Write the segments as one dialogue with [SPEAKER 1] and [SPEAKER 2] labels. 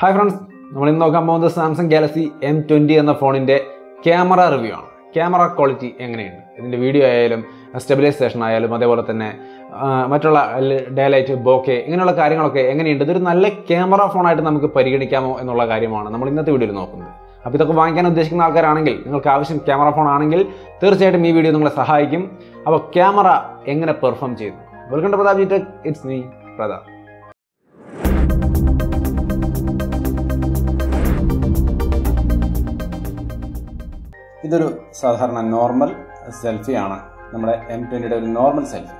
[SPEAKER 1] Hi friends നമ്മൾ ഇന്ന് നോക്കാൻ പോകുന്നത് സാംസങ് ഗാലക്സി എം ട്വന്റി എന്ന ഫോണിന്റെ ക്യാമറ റിവ്യൂ ആണ്. ക്യാമറ ക്വാളിറ്റി എങ്ങനെയുണ്ട്? ഇതിന്റെ വീഡിയോ ആയാലും സ്റ്റെബിലൈസേഷൻ ആയാലും അതേപോലെ തന്നെ മറ്റുള്ള ഡേ ലൈറ്റ് ബോക്കെ ഇങ്ങനെയുള്ള കാര്യങ്ങളൊക്കെ എങ്ങനെയുണ്ട്? ഇതൊരു നല്ല ക്യാമറ ഫോണായിട്ട് നമുക്ക് പരിഗണിക്കാമോ എന്നുള്ള കാര്യമാണ് നമ്മൾ ഇന്നത്തെ വീഡിയോയിൽ നോക്കുന്നത്. അപ്പോൾ ഇതൊക്കെ വാങ്ങിക്കാൻ ഉദ്ദേശിക്കുന്ന ആൾക്കാരാണെങ്കിൽ നിങ്ങൾക്ക് ആവശ്യം ക്യാമറ ഫോൺ ആണെങ്കിൽ തീർച്ചയായിട്ടും ഈ വീഡിയോ നിങ്ങളെ സഹായിക്കും. അപ്പോൾ ക്യാമറ എങ്ങനെ പെർഫോം ചെയ്യുന്നു? Welcome to Pratap G tech it's me Pratap ഇതൊരു സാധാരണ നോർമൽ സെൽഫിയാണ് നമ്മുടെ എം ട്വന്റിയുടെ ഒരു നോർമൽ സെൽഫി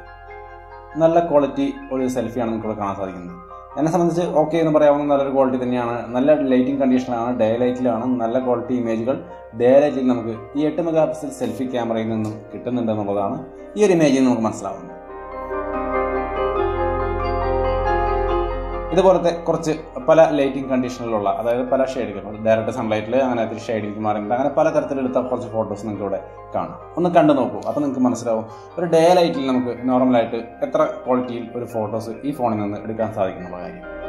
[SPEAKER 1] നല്ല ക്വാളിറ്റി ഒരു സെൽഫിയാണ് നമുക്കിവിടെ കാണാൻ സാധിക്കുന്നത്. എന്നെ സംബന്ധിച്ച് ഓക്കെ എന്ന് പറയാവുന്ന നല്ലൊരു ക്വാളിറ്റി തന്നെയാണ്. നല്ല ലൈറ്റിംഗ് കണ്ടീഷനാണ് ഡേ ലൈറ്റിലാണ് നല്ല ക്വാളിറ്റി ഇമേജുകൾ ഡേ ലൈറ്റിൽ നമുക്ക് ഈ എട്ട് മെഗാ പിക്സൽ സെൽഫി ക്യാമറയിൽ നിന്നും കിട്ടുന്നുണ്ട് എന്നുള്ളതാണ് ഈ ഒരു ഇമേജിൽ നമുക്ക് മനസ്സിലാവുന്നത്. ഇതുപോലത്തെ കുറച്ച് പല ലൈറ്റിംഗ് കണ്ടീഷനിലുള്ള അതായത് പല ഷെയ്ഡുകൾ ഡയറക്റ്റ് സൺലൈറ്റിൽ അങ്ങനെ അതിൽ ഷെയ്ഡിലേക്ക് മാറിയിട്ട് അങ്ങനെ പല തരത്തിലെടുത്ത കുറച്ച് ഫോട്ടോസ് നിങ്ങൾക്ക് ഇവിടെ കാണാം. ഒന്ന് കണ്ടു നോക്കൂ. അപ്പോൾ നിങ്ങൾക്ക് മനസ്സിലാവും ഒരു ഡേ ലൈറ്റിൽ നമുക്ക് നോർമലായിട്ട് എത്ര ക്വാളിറ്റിയിൽ ഒരു ഫോട്ടോസ് ഈ ഫോണിൽ നിന്ന് എടുക്കാൻ സാധിക്കുന്നുള്ള കാര്യം.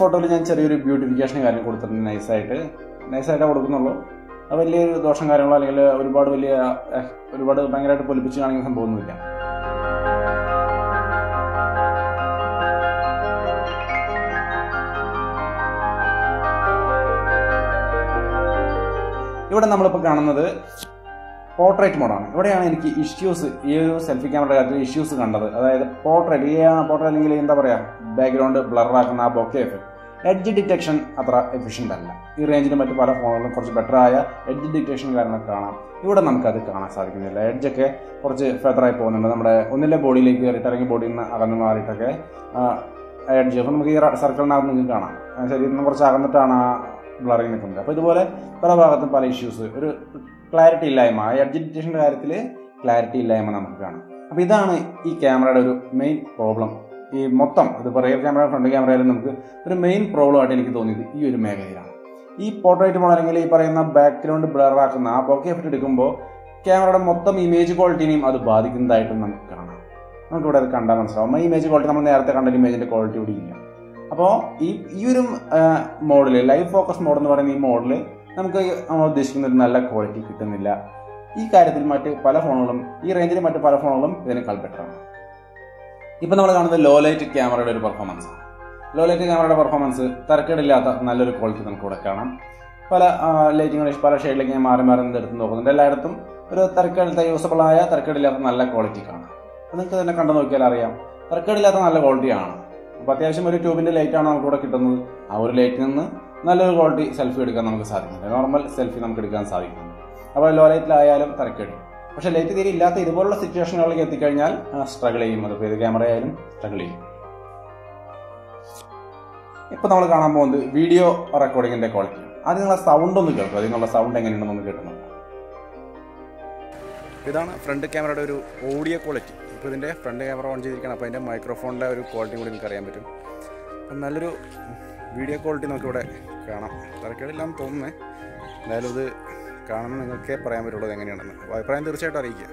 [SPEAKER 1] ഫോട്ടോയിൽ ഞാൻ ചെറിയൊരു ബ്യൂട്ടിഫിക്കേഷൻ കാര്യം കൊടുത്തിട്ടുണ്ട് നൈസായിട്ട് നൈസായിട്ടാണ് കൊടുക്കുന്നുള്ളൂ. അത് വലിയൊരു ദോഷം കാര്യങ്ങളോ അല്ലെങ്കിൽ ഒരുപാട് വലിയ ഒരുപാട് ഭയങ്കരമായിട്ട് പൊലിപ്പിച്ച് കാണിക്കുന്ന സംഭവമൊന്നുമില്ല. ഇവിടെ നമ്മളിപ്പോൾ കാണുന്നത് പോർട്രേറ്റ് മോഡാണ് ഇവിടെയാണ് എനിക്ക് ഇഷ്യൂസ് ഈ ഒരു സെൽഫി ക്യാമറയുടെ കാര്യത്തിൽ ഇഷ്യൂസ് കണ്ടത്. അതായത് പോർട്രേറ്റ് ഈ പോർട്രേറ്റ് അല്ലെങ്കിൽ എന്താ പറയുക ബാക്ക്ഗ്രൗണ്ട് ബ്ലർ ആക്കുന്ന ആ ബൊക്കെ എഫക്ട് എഡ്ജ് ഡിറ്റക്ഷൻ അത്ര എഫിഷ്യന്റ് അല്ല. ഈ റേഞ്ചിൽ മറ്റ് പല ഫോണുകളിലും കുറച്ച് ബെറ്റർ ആയ എഡ്ജ് ഡിറ്റക്ഷൻ കാരണം കാണാം. ഇവിടെ നമുക്കത് കാണാൻ സാധിക്കുന്നില്ല. എഡ്ജൊക്കെ കുറച്ച് ഫെതറായി പോകുന്നുണ്ട്. നമ്മുടെ ഒന്നിലെ ബോഡിയിലേക്ക് കയറിയിട്ട് അല്ലെങ്കിൽ ബോഡിയിൽ നിന്ന് അകന്നു മാറിയിട്ടൊക്കെ എഡ്ജ് അപ്പോൾ നമുക്ക് ഈ സർക്കിളിനകത്ത് നിങ്ങൾക്ക് കാണാം. ശരീരത്തിൽ നിന്ന് കുറച്ച് അകന്നിട്ടാണ് ആ ബ്ലറിങ് നിൽക്കുന്നത്. അപ്പോൾ ഇതുപോലെ പല ഭാഗത്തും പല ഇഷ്യൂസ് ഒരു ക്ലാരിറ്റി ഇല്ലായ്മ. എഡ്ജ് ഡിറ്റക്ഷന്റെ കാര്യത്തിൽ ക്ലാരിറ്റി ഇല്ലായ്മ നമുക്ക് കാണാം. അപ്പോൾ ഇതാണ് ഈ ക്യാമറയുടെ ഒരു മെയിൻ പ്രോബ്ലം ഈ മൊത്തം ഇത് റിയർ ക്യാമറ ഫ്രണ്ട് ക്യാമറയിലും നമുക്ക് ഒരു മെയിൻ പ്രോബ്ലം ആയിട്ട് എനിക്ക് തോന്നിയത് ഈ ഒരു മേഖലയിലാണ്. ഈ പോർട്രേറ്റ് മോഡ് അല്ലെങ്കിൽ ഈ പറയുന്ന ബാക്ക്ഗ്രൗണ്ട് ബ്ലറാക്കുന്ന ആ ബോക്കെ എഫക്റ്റ് എടുക്കുമ്പോൾ ക്യാമറയുടെ മൊത്തം ഇമേജ് ക്വാളിറ്റിനെയും അത് ബാധിക്കുന്നതായിട്ടും നമുക്ക് കാണാം. നമുക്കിവിടെ അത് കണ്ടാൽ മനസ്സിലാവും. ഈ ഇമേജ് ക്വാളിറ്റി നമ്മൾ നേരത്തെ കണ്ട ഇമേജിന്റെ ക്വാളിറ്റി കൂടി ഇല്ല. അപ്പോൾ ഈ ഈ ഒരു മോഡൽ ലൈവ് ഫോക്കസ് മോഡ് എന്ന് പറയുന്ന ഈ മോഡൽ നമുക്ക് നമ്മൾ ഉദ്ദേശിക്കുന്ന ഒരു നല്ല ക്വാളിറ്റി കിട്ടുന്നില്ല. ഈ കാര്യത്തിൽ മറ്റ് പല ഫോണുകളും ഈ റേഞ്ചിൽ മറ്റ് പല ഫോണുകളും ഇതിനേക്കാൾ ബെറ്ററാണ് ഇപ്പം നമ്മൾ കാണുന്നത് ലോ ലൈറ്റ് ക്യാമറയുടെ ഒരു പെർഫോമൻസ് ആണ്. ലോ ലൈറ്റ് ക്യാമറയുടെ പെർഫോമൻസ് തരക്കേടില്ലാത്ത നല്ലൊരു ക്വാളിറ്റി നമുക്ക് ഇവിടെ കാണാം. പല ലൈറ്റിംഗ് പല ഷെയ്ഡിലേക്ക് ഞാൻ മാറി മാറി എടുത്ത് നോക്കുന്നുണ്ട്. എല്ലായിടത്തും ഒരു തരക്കേടില്ലാത്ത യൂസബിളായ തരക്കേടില്ലാത്ത നല്ല ക്വാളിറ്റി കാണാം. നിങ്ങൾക്ക് തന്നെ കണ്ടു നോക്കിയാൽ അറിയാം. തരക്കേടില്ലാത്ത നല്ല ക്വാളിറ്റിയാണ് അപ്പോൾ അത്യാവശ്യം ഒരു ട്യൂബിന്റെ ലൈറ്റാണ് നമുക്ക് ഇവിടെ കിട്ടുന്നത്. ആ ഒരു ലൈറ്റിൽ നിന്ന് നല്ലൊരു ക്വാളിറ്റി സെൽഫി എടുക്കാൻ നമുക്ക് സാധിക്കുന്നുണ്ട്. നോർമൽ സെൽഫി നമുക്ക് എടുക്കാൻ സാധിക്കുന്നുണ്ട്. അപ്പോൾ ലോ ലൈറ്റിലായാലും തരക്കേടി. പക്ഷേ ലൈറ്റ് തീരെ ഇല്ലാത്ത ഇതുപോലുള്ള സിറ്റുവേഷനുകളിലേക്ക് എത്തിക്കഴിഞ്ഞാൽ സ്ട്രഗിൾ ചെയ്യും. അതിപ്പോൾ ഏത് ക്യാമറ ആയാലും സ്ട്രഗിൾ ചെയ്യും. ഇപ്പോൾ നമ്മൾ കാണാൻ പോകുന്നത് വീഡിയോ റെക്കോർഡിങ്ങിന്റെ ക്വാളിറ്റി ആദ്യം നിങ്ങളെ സൗണ്ട് ഒന്ന് കേൾക്കും. അതിനുള്ള സൗണ്ട് എങ്ങനെയുണ്ടെന്ന് കേട്ടു
[SPEAKER 2] ഇതാണ് ഫ്രണ്ട് ക്യാമറയുടെ ഒരു ഓഡിയോ ക്വാളിറ്റി ഇപ്പോൾ ഇതിന്റെ ഫ്രണ്ട് ക്യാമറ ഓൺ ചെയ്തിരിക്കണം അപ്പോൾ അതിന്റെ മൈക്രോഫോണിന്റെ ഒരു ക്വാളിറ്റി കൂടി നിങ്ങൾക്ക് അറിയാൻ പറ്റും. അപ്പം നല്ലൊരു വീഡിയോ ക്വാളിറ്റി നമുക്കിവിടെ കാണാം. തരക്കേടില്ലാന്ന് തോന്നുന്നേ. എന്തായാലും ഇത് കാണുമ്പോൾ നിങ്ങൾക്കേ പറയാൻ പറ്റുള്ളൂ ഇത് എങ്ങനെയാണെന്ന് അഭിപ്രായം തീർച്ചയായിട്ടും അറിയിക്കുക.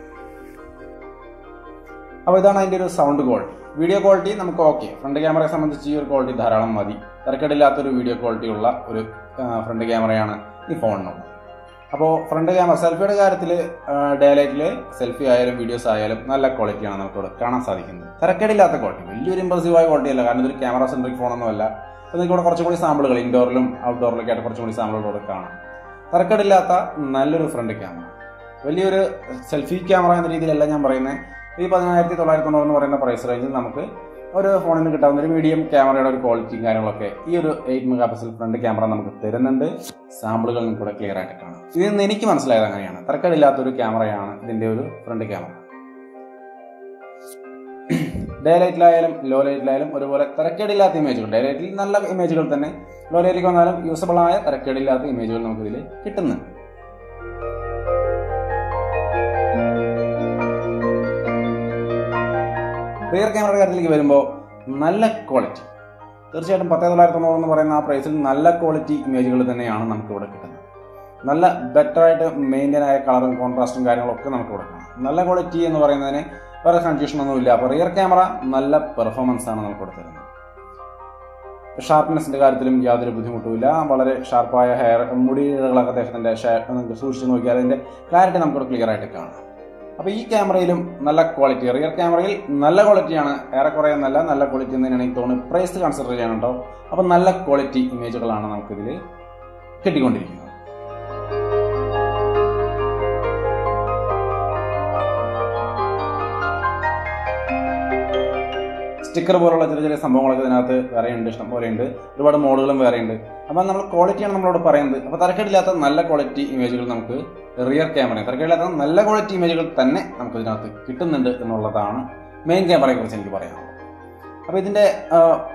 [SPEAKER 1] അപ്പോൾ ഇതാണ് അതിന്റെ ഒരു സൗണ്ട് ക്വാളിറ്റി വീഡിയോ ക്വാളിറ്റി നമുക്ക് ഓക്കെ ഫ്രണ്ട് ക്യാമറയെ സംബന്ധിച്ച് ഈ ഒരു ക്വാളിറ്റി ധാരാളം മതി. തിരക്കേടില്ലാത്തൊരു വീഡിയോ ക്വാളിറ്റി ഉള്ള ഒരു ഫ്രണ്ട് ക്യാമറയാണ് ഈ ഫോണിനുള്ളത് അപ്പോൾ ഫ്രണ്ട് ക്യാമറ സെൽഫിയുടെ കാര്യത്തിൽ ഡേ ലൈറ്റിൽ സെൽഫി ആയാലും വീഡിയോസ് ആയാലും നല്ല ക്വാളിറ്റിയാണ് നമുക്കിവിടെ കാണാൻ സാധിക്കുന്നത്. തിരക്കേടില്ലാത്ത ക്വാളിറ്റി വലിയൊരു ഇമ്പ്രസീവായ ക്വാളിറ്റി അല്ല. കാരണം ഇതൊരു ക്യാമറ സെൻട്രിക് ഫോണൊന്നുമല്ല അപ്പോൾ നിങ്ങൾക്ക് ഇവിടെ കുറച്ചുകൂടി സാമ്പിളുകൾ ഇൻഡോറിലും ഔട്ട്ഡോറിലൊക്കെ ആയിട്ട് കുറച്ചുകൂടി സാമ്പിളുകൾ ഇവിടെ കാണാം. തിരക്കേടില്ലാത്ത നല്ലൊരു ഫ്രണ്ട് ക്യാമറ. വലിയൊരു സെൽഫി ക്യാമറ എന്ന രീതിയിലല്ല ഞാൻ പറയുന്നത്. ഈ പതിനായിരത്തി തൊള്ളായിരത്തി തൊണ്ണൂറ് എന്ന് പറയുന്ന പ്രൈസ് റേഞ്ചിൽ നമുക്ക് ഒരു ഫോണിൽ നിന്ന് കിട്ടാവുന്ന ഒരു മീഡിയം ക്യാമറയുടെ ഒരു ക്വാളിറ്റിയും കാര്യങ്ങളൊക്കെ ഈ ഒരു eight mega pixel front camera നമുക്ക് തരുന്നുണ്ട്. സാമ്പിളുകൾ നിങ്ങൾക്ക് ക്ലിയർ ആയിട്ട് കാണാം. ഇതിൽ നിന്ന് എനിക്ക് മനസ്സിലായത് അങ്ങനെയാണ്. തരക്കേടില്ലാത്തൊരു ക്യാമറയാണ് ഇതിന്റെ ഒരു ഫ്രണ്ട് ക്യാമറ. ഡേ ലൈറ്റിലായാലും ലോ ലൈറ്റിലായാലും ഒരുപോലെ തിരക്കേടില്ലാത്ത ഇമേജുകൾ ഡേ ലൈറ്റിൽ നല്ല ഇമേജുകൾ തന്നെ. ലോ ലൈറ്റിലേക്ക് വന്നാലും യൂസബിൾ ആയ തിരക്കേടില്ലാത്ത ഇമേജുകൾ നമുക്ക് ഇതിൽ കിട്ടുന്നുണ്ട് റിയർ ക്യാമറ കാര്യത്തിലേക്ക് വരുമ്പോൾ നല്ല ക്വാളിറ്റി തീർച്ചയായിട്ടും പത്തേ തൊള്ളായിരത്തി തൊണ്ണൂറ് എന്ന് പറയുന്ന ആ പ്രൈസിൽ നല്ല ക്വാളിറ്റി ഇമേജുകൾ തന്നെയാണ് നമുക്ക് ഇവിടെ കിട്ടുന്നത്. നല്ല ബെറ്ററായിട്ട് മെയിന്റൈൻ ആയ കളറും കോൺട്രാസ്റ്റും കാര്യങ്ങളൊക്കെ നമുക്ക് ഇവിടെ കാണാം. നല്ല ക്വാളിറ്റി എന്ന് പറയുന്നതിന് വേറെ കൺഫ്യൂഷൻ ഒന്നുമില്ല അപ്പോൾ റിയർ ക്യാമറ നല്ല പെർഫോമൻസ് ആണ് നമുക്ക് കൊടുത്തിരുന്നത്. തരുന്നത് ഷാർപ്നെസിന്റെ കാര്യത്തിലും യാതൊരു ബുദ്ധിമുട്ടുമില്ല. വളരെ ഷാർപ്പായ ഹെയർ മുടികളൊക്കെ അദ്ദേഹത്തിന്റെ നിങ്ങൾക്ക് സൂക്ഷിച്ച് നോക്കിയാൽ അതിന്റെ ക്ലാരിറ്റി നമുക്കൊരു ക്ലിയർ ആയിട്ട് കാണാം. അപ്പോൾ ഈ ക്യാമറയിലും നല്ല ക്വാളിറ്റി റിയർ ക്യാമറയിൽ നല്ല ക്വാളിറ്റിയാണ് ഏറെക്കുറെ നല്ല നല്ല ക്വാളിറ്റി എന്ന് തന്നെയാണ് തോന്നുന്നത്. പ്രൈസ് കൺസിഡർ ചെയ്യാനുണ്ടോ? അപ്പോൾ നല്ല ക്വാളിറ്റി ഇമേജുകളാണ് നമുക്കിതിൽ കിട്ടിക്കൊണ്ടിരിക്കുന്നത്. സ്റ്റിക്കർ പോലുള്ള ചെറിയ ചെറിയ സംഭവങ്ങളൊക്കെ ഇതിനകത്ത് വേറെയുണ്ട് ഇഷ്ടം പോലെയുണ്ട്. ഒരുപാട് മോഡുകളും വേറെയുണ്ട്. അപ്പം നമ്മൾ ക്വാളിറ്റിയാണ് നമ്മളോട് പറയുന്നത്. അപ്പോൾ തരക്കേടില്ലാത്ത നല്ല ക്വാളിറ്റി ഇമേജുകൾ നമുക്ക് റിയർ ക്യാമറ തരക്കേടില്ലാത്ത നല്ല ക്വാളിറ്റി ഇമേജുകൾ തന്നെ നമുക്ക് ഇതിനകത്ത് കിട്ടുന്നുണ്ട് എന്നുള്ളതാണ് മെയിൻ ക്യാമറയെക്കുറിച്ച് എനിക്ക് പറയാനുള്ളത്. അപ്പോൾ ഇതിന്റെ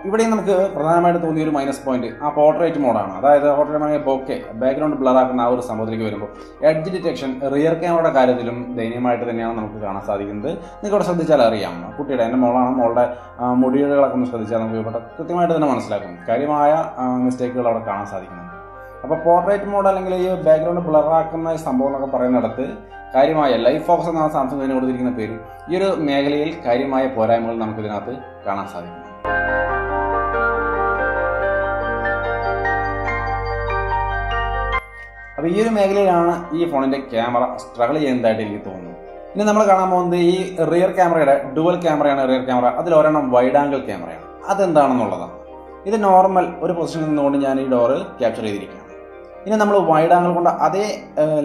[SPEAKER 1] ഇവിടെയും നമുക്ക് പ്രധാനമായിട്ട് തോന്നിയ ഒരു മൈനസ് പോയിന്റ് ആ പോർട്രേറ്റ് മോഡാണ് അതായത് പോർട്രേറ്റ് ബോക്കെ ബാക്ക്ഗ്രൗണ്ട് ബ്ലർ ആക്കുന്ന ആ ഒരു സംഭവത്തിലേക്ക് വരുമ്പോൾ എഡ്ജ് ഡിറ്റക്ഷൻ റിയർ ക്യാമറയുടെ കാര്യത്തിലും ദയനീയമായിട്ട് തന്നെയാണ് നമുക്ക് കാണാൻ സാധിക്കുന്നത്. ഇവിടെ ശ്രദ്ധിച്ചാൽ അറിയാം. കുട്ടിയുടെ എന്റെ മോളാണ് മോളുടെ മുടികളൊക്കെ ഒന്ന് ശ്രദ്ധിച്ചാൽ നമുക്ക് ഇവിടെ കൃത്യമായിട്ട് തന്നെ മനസ്സിലാക്കും. കാര്യമായ മിസ്റ്റേക്കുകൾ അവിടെ കാണാൻ സാധിക്കുന്നുണ്ട്. അപ്പോൾ പോർട്രേറ്റ് മോഡ് അല്ലെങ്കിൽ ഈ ബാക്ക്ഗ്രൗണ്ട് ഈ സംഭവം എന്നൊക്കെ പറയുന്നിടത്ത് കാര്യമായ ലൈഫ് ഫോക്കസ് എന്ന സാംസങ് തന്നെ കൊടുത്തിരിക്കുന്ന പേര്. ഈ ഒരു മേഖലയിൽ കാര്യമായ പോരായ്മകൾ നമുക്ക് ഇതിനകത്ത് കാണാൻ സാധിക്കും അപ്പോൾ ഈ ഒരു മേഖലയിലാണ് ഈ ഫോണിന്റെ ക്യാമറ സ്ട്രഗിൾ ചെയ്യുന്നതായിട്ട് എനിക്ക് തോന്നുന്നു ഇനി നമ്മൾ കാണാൻ പോകുന്നത് ഈ റിയർ ക്യാമറയുടെ ഡുവൽ ക്യാമറയാണ് റിയർ ക്യാമറ അതിൽ ഒരെണ്ണം വൈഡ് ആംഗിൾ ക്യാമറയാണ് അതെന്താണെന്നുള്ളതാണ്. ഇത് നോർമൽ ഒരു പൊസിഷനിൽ നിന്നുകൊണ്ട് ഞാൻ ഈ ഡോറ് ക്യാപ്ചർ ചെയ്തിരിക്കുകയാണ്. ഇനി നമ്മൾ വൈഡ് ആംഗിൾ കൊണ്ട് അതേ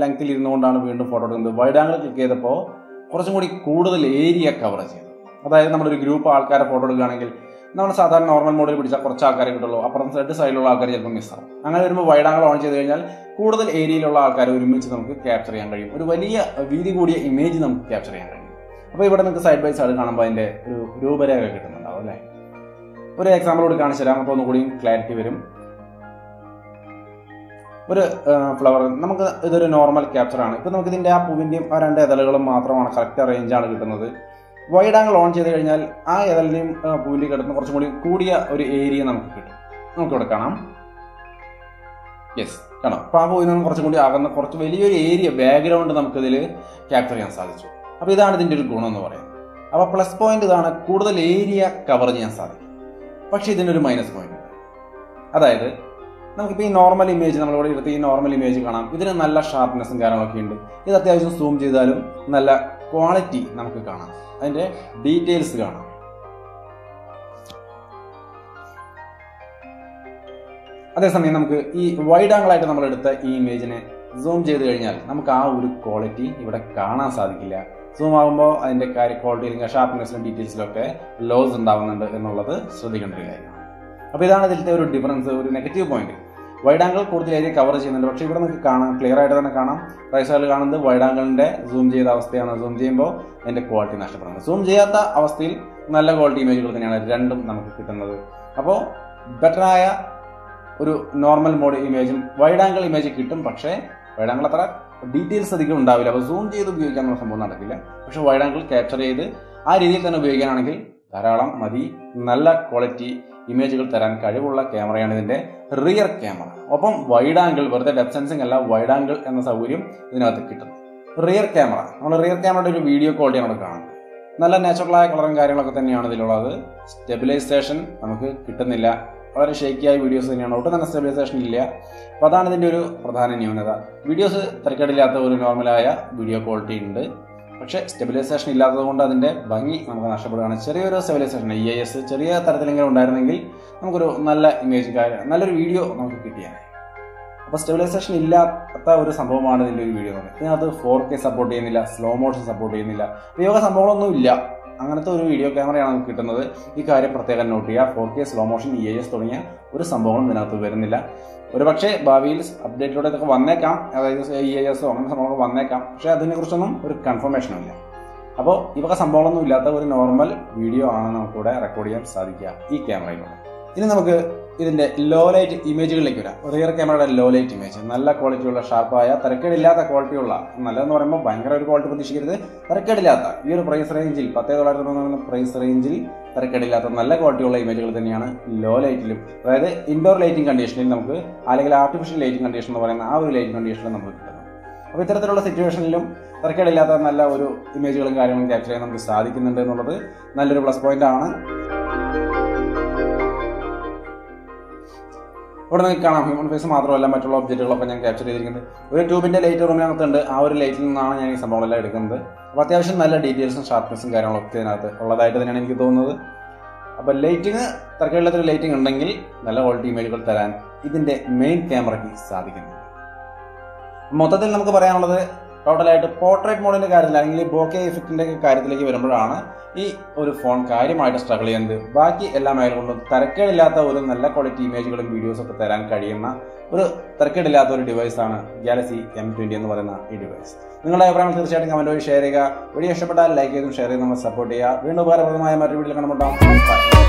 [SPEAKER 1] ലെങ്ത്തിൽ ഇരുന്നുകൊണ്ടാണ് വീണ്ടും ഫോട്ടോ എടുക്കുന്നത്. വൈഡ് ആംഗിൾ ക്ലിക്ക് ചെയ്തപ്പോൾ കുറച്ചും കൂടി കൂടുതൽ ഏരിയ കവർ ചെയ്തു. അതായത് നമ്മളൊരു ഗ്രൂപ്പ് ആൾക്കാരെ ഫോട്ടോ എടുക്കുകയാണെങ്കിൽ നമ്മൾ സാധാരണ നോർമൽ മോഡിൽ പിടിച്ചാൽ കുറച്ച് ആൾക്കാരെ കിട്ടുള്ളൂ. അപ്പുറം സൈഡ് സൈഡിലുള്ള ആൾക്കാർ ചിലപ്പോൾ മിസ്സാവും അങ്ങനെ വരുമ്പോൾ വൈഡ് ആംഗിൾ ഓൺ ചെയ്ത് കഴിഞ്ഞാൽ കൂടുതൽ ഏരിയയിലുള്ള ആൾക്കാരെ ഒരുമിച്ച് നമുക്ക് ക്യാപ്ചർ ചെയ്യാൻ കഴിയും. ഒരു വലിയ വീതി കൂടിയ ഇമേജ് നമുക്ക് ക്യാപ്ചർ ചെയ്യാൻ കഴിയും. അപ്പോൾ ഇവിടെ നിങ്ങൾക്ക് സൈഡ് ബൈ സൈഡ് കാണുമ്പോൾ അതിന്റെ ഒരു രൂപരേഖ കിട്ടുന്നുണ്ടാവും അല്ലേ? ഒരു എക്സാമ്പിൾ കൂടി കാണിച്ചു തരാം അപ്പോൾ ഒന്നുകൂടിയും ക്ലാരിറ്റി വരും. ഒരു ഫ്ലവർ നമുക്ക് ഇതൊരു നോർമൽ ക്യാപ്ചറാണ് ആണ്. നമുക്കിതിന്റെ ആ പൂവിന്റെയും ആ രണ്ട് ഇതളുകളും മാത്രമാണ് കറക്റ്റ് റേഞ്ചാണ് കിട്ടുന്നത്. വൈഡ് ആംഗിൾ ഓൺ ചെയ്ത് കഴിഞ്ഞാൽ ആ ഇതളിന്റെയും പൂവിന്റെയും കിടന്ന് കുറച്ചും കൂടി കൂടിയ ഒരു ഏരിയ നമുക്ക് കിട്ടും. നമുക്കിവിടെ കാണാം. യെസ് കാണാം. അപ്പോൾ ആ പൂവിൽ നിന്ന് കുറച്ചും കൂടി അകന്ന് കുറച്ച് വലിയൊരു ഏരിയ ബാക്ക്ഗ്രൗണ്ട് നമുക്കിതിൽ ക്യാപ്ചർ ചെയ്യാൻ സാധിച്ചു. അപ്പോൾ ഇതാണ് ഇതിന്റെ ഒരു ഗുണം എന്ന് പറയുന്നത്. അപ്പോൾ പ്ലസ് പോയിന്റ് ഇതാണ് കൂടുതൽ ഏരിയ കവർ ചെയ്യാൻ സാധിക്കും. പക്ഷേ ഇതിനൊരു മൈനസ് പോയിന്റ് അതായത് നമുക്കിപ്പോൾ ഈ നോർമൽ ഇമേജ് നമ്മളിവിടെ എടുത്ത് ഈ നോർമൽ ഇമേജ് കാണാം. ഇതിന് നല്ല ഷാർപ്നെസ്സും കാര്യങ്ങളൊക്കെ ഉണ്ട്. ഇത് അത്യാവശ്യം സൂം ചെയ്താലും നല്ല ക്വാളിറ്റി നമുക്ക് കാണാം. അതിന്റെ ഡീറ്റെയിൽസ് കാണാം. അതേസമയം നമുക്ക് ഈ വൈഡ് ആംഗിൾ ആയിട്ട് നമ്മൾ എടുത്ത ഈ ഇമേജിനെ സൂം ചെയ്ത് കഴിഞ്ഞാൽ നമുക്ക് ആ ഒരു ക്വാളിറ്റി ഇവിടെ കാണാൻ സാധിക്കില്ല. സൂം ആകുമ്പോൾ അതിന്റെ കാര്യ ക്വാളിറ്റി അല്ലെങ്കിൽ ഷാർപ്നെസ്സിലും ഡീറ്റെയിൽസിലും ഒക്കെ ലോസ് ഉണ്ടാവുന്നുണ്ട് എന്നുള്ളത് ശ്രദ്ധിക്കേണ്ട ഒരു കാര്യമാണ്. അപ്പോൾ ഇതാണ് ഇതിലത്തെ ഒരു ഡിഫറൻസ് ഒരു നെഗറ്റീവ് പോയിന്റ് വൈഡ് ആംഗിൾ കൂടുതൽ ഏരിയ കവർ ചെയ്യുന്നുണ്ട് പക്ഷേ ഇവിടെ നിങ്ങൾക്ക് കാണാം ക്ലിയർ ആയിട്ട് തന്നെ കാണാം. റൈറ്റ് കാണുന്നത് വൈഡ് ആംഗിളിന്റെ സൂം ചെയ്ത അവസ്ഥയാണ്. സൂം ചെയ്യുമ്പോൾ അതിന്റെ ക്വാളിറ്റി നഷ്ടപ്പെടുന്നത്. സൂം ചെയ്യാത്ത അവസ്ഥയിൽ നല്ല ക്വാളിറ്റി ഇമേജുകൾ തന്നെയാണ് രണ്ടും നമുക്ക് കിട്ടുന്നത്. അപ്പോൾ ബെറ്ററായ ഒരു നോർമൽ മോഡ് ഇമേജും വൈഡ് ആംഗിൾ ഇമേജ് കിട്ടും. പക്ഷേ വൈഡ് ആംഗിൾ അത്ര ഡീറ്റെയിൽസ് അധികം ഉണ്ടാവില്ല. അപ്പോൾ സൂം ചെയ്ത് ഉപയോഗിക്കാനുള്ള സംഭവം നടക്കില്ല. പക്ഷേ വൈഡ് ആംഗിൾ ക്യാപ്ചർ ചെയ്ത് ആ രീതിയിൽ തന്നെ ഉപയോഗിക്കാനാണെങ്കിൽ ധാരാളം മതി. നല്ല ക്വാളിറ്റി ഇമേജുകൾ തരാൻ കഴിവുള്ള ക്യാമറയാണ് ഇതിന്റെ റിയർ ക്യാമറ ഒപ്പം വൈഡ് ആംഗിൾ വെറുതെ ഡെപ് സെൻസിങ് അല്ല വൈഡ് ആംഗിൾ എന്ന സൗകര്യം ഇതിനകത്ത് കിട്ടും. റിയർ ക്യാമറ നമ്മൾ റിയർ ക്യാമറയുടെ ഒരു വീഡിയോ ക്വാളിറ്റിയാണ് നമ്മൾ കാണുന്നത് നല്ല നാച്ചുറലായ കളറും കാര്യങ്ങളൊക്കെ തന്നെയാണ് ഇതിലുള്ളത്. സ്റ്റെബിലൈസേഷൻ നമുക്ക് കിട്ടുന്നില്ല. വളരെ ഷേക്കിയായ വീഡിയോസ് തന്നെയാണ്. ഒട്ടും തന്നെ സ്റ്റെബിലൈസേഷൻ ഇല്ല. അപ്പോൾ അതാണ് ഇതിന്റെ ഒരു പ്രധാന ന്യൂനത. വീഡിയോസ് തിരക്കേടില്ലാത്ത ഒരു നോർമലായ വീഡിയോ ക്വാളിറ്റി ഉണ്ട്. പക്ഷേ സ്റ്റെബിലൈസേഷൻ ഇല്ലാത്തത് കൊണ്ട് അതിന്റെ ഭംഗി നമുക്ക് നഷ്ടപ്പെടുകയാണ്. ചെറിയൊരു സ്റ്റെബിലൈസേഷൻ ഇ ഐ എസ് ചെറിയ തരത്തിലെങ്കിലും ഉണ്ടായിരുന്നെങ്കിൽ നമുക്കൊരു നല്ല ഇമേജ് കാര്യം നല്ലൊരു വീഡിയോ നമുക്ക് കിട്ടിയാണ് അപ്പോൾ സ്റ്റെബിലൈസേഷൻ ഇല്ലാത്ത ഒരു സംഭവമാണ് ഇതിന്റെ ഒരു വീഡിയോ എന്ന് പറയുന്നത്. ഇതിനകത്ത് ഫോർ കെ സപ്പോർട്ട് ചെയ്യുന്നില്ല സ്ലോ മോഷൻ സപ്പോർട്ട് ചെയ്യുന്നില്ല ഉപയോഗ സംഭവങ്ങളൊന്നും ഇല്ല അങ്ങനത്തെ ഒരു വീഡിയോ ക്യാമറയാണ് നമുക്ക് കിട്ടുന്നത്. ഈ കാര്യം പ്രത്യേകം നോട്ട് ചെയ്യുക. Four K slow motion E S തുടങ്ങിയ ഒരു സംഭവങ്ങളും ഇതിനകത്ത് വരുന്നില്ല. ഒരു പക്ഷേ ഭാവിയിൽ അപ്ഡേറ്റിലൂടെ ഇതൊക്കെ വന്നേക്കാം. അതായത് ഇ ഐ എസോ അങ്ങനെ സംഭവങ്ങളൊക്കെ വന്നേക്കാം. പക്ഷേ അതിനെക്കുറിച്ചൊന്നും ഒരു കൺഫർമേഷനും ഇല്ല. അപ്പോൾ ഇവക സംഭവങ്ങളൊന്നും ഇല്ലാത്ത ഒരു നോർമൽ വീഡിയോ ആണ് നമുക്കിവിടെ റെക്കോർഡ് ചെയ്യാൻ സാധിക്കുക ഈ ക്യാമറയിലൂടെ ഇനി നമുക്ക് ഇതിന്റെ ലോ ലൈറ്റ് ഇമേജുകളിലേക്ക് വരാം. റിയർ ക്യാമറയുടെ ലോ ലൈറ്റ് ഇമേജ് നല്ല ക്വാളിറ്റിയുള്ള ഷാർപ്പായ തിരക്കേടില്ലാത്ത ക്വാളിറ്റിയുള്ള നല്ലതെന്ന് പറയുമ്പോൾ ഭയങ്കര ഒരു ക്വാളിറ്റി പ്രതീക്ഷിക്കരുത്. തിരക്കേടില്ലാത്ത ഈ ഒരു പ്രൈസ് റേഞ്ചിൽ പത്തേ തൊള്ളായിരത്തി തൊണ്ണൂറ് പ്രൈസ് റേഞ്ചിൽ തിരക്കേടില്ലാത്ത നല്ല ക്വാളിറ്റിയുള്ള ഇമേജുകൾ തന്നെയാണ് ലോ ലൈറ്റിലും അതായത് ഇൻഡോർ ലൈറ്റിംഗ് കണ്ടീഷനിൽ നമുക്ക് അല്ലെങ്കിൽ ആർട്ടിഫിഷ്യൽ ലൈറ്റിംഗ് കണ്ടീഷൻ എന്ന് പറയുന്ന ആ ഒരു ലൈറ്റിംഗ് കണ്ടീഷനിൽ നമുക്ക് കിട്ടുന്നത് അപ്പോൾ ഇത്തരത്തിലുള്ള സിറ്റുവേഷനിലും തിരക്കേടില്ലാത്ത നല്ല ഒരു ഇമേജുകളും കാര്യങ്ങളും ക്യാപ്ചർ ചെയ്യാൻ നമുക്ക് സാധിക്കുന്നുണ്ട് എന്നുള്ളത് നല്ലൊരു പ്ലസ് പോയിന്റ് ആണ്. ഇവിടെ നിങ്ങൾക്ക് കാണാം. ഹ്യൂമൻ ഫേസ് മാത്രമല്ല മറ്റുള്ള ഒബ്ജക്റ്റുകളൊക്കെ ഞാൻ ക്യാപ്ചർ ചെയ്തിരിക്കുന്നത്. ഒരു ട്യൂബിന്റെ ലൈറ്റ് റൂമിനകത്തുണ്ട് ആ ഒരു ലൈറ്റിൽ നിന്നാണ് ഞാൻ ഈ സംഭവങ്ങളെല്ലാം എടുക്കുന്നത്. അപ്പോൾ അത്യാവശ്യം നല്ല ഡീറ്റെയിൽസും ഷാർപ്നെസ്സും കാര്യങ്ങളൊക്കെ ഇതിനകത്ത് ഉള്ളതായിട്ട് തന്നെയാണ് എനിക്ക് തോന്നുന്നത്. അപ്പോൾ ലൈറ്റിങ് തർക്കമില്ലാത്തൊരു ലൈറ്റിംഗ് ഉണ്ടെങ്കിൽ നല്ല ക്വാളിറ്റി ഇമേജുകൾ തരാൻ ഇതിന്റെ മെയിൻ ക്യാമറയ്ക്ക് സാധിക്കുന്നു. മൊത്തത്തിൽ നമുക്ക് പറയാനുള്ളത് ടോട്ടലായിട്ട് പോർട്രേറ്റ് മോഡിന്റെ കാര്യത്തിൽ അല്ലെങ്കിൽ ബോക്കെ ഇഫക്റ്റിന്റെ കാര്യത്തിലേക്ക് വരുമ്പോഴാണ് ഈ ഒരു ഫോൺ കാര്യമായിട്ട് സ്ട്രഗിൾ ചെയ്യുന്നത്. ബാക്കി എല്ലാ മേഖലകളിലും തരക്കേടില്ലാത്ത ഒരു നല്ല ക്വാളിറ്റി ഇമേജുകളും വീഡിയോസും ഒക്കെ തരാൻ കഴിയുന്ന ഒരു തരക്കേടില്ലാത്ത ഒരു ഡിവൈസാണ് ഗാലക്സി എം ട്വന്റി എന്ന് പറയുന്ന ഈ ഡിവൈസ് നിങ്ങളുടെ അഭിപ്രായം തീർച്ചയായിട്ടും കമന്റ് വഴി ഷെയർ ചെയ്യുക. വീഡിയോ ഇഷ്ടപ്പെട്ടാൽ ലൈക്ക് ചെയ്തും ഷെയർ ചെയ്ത് നമ്മൾ സപ്പോർട്ട് ചെയ്യുക. വീണ്ടും ഉപകാരപ്രദമായ മറ്റൊരു വീഡിയോ കണ്ടുമുട്ടാം.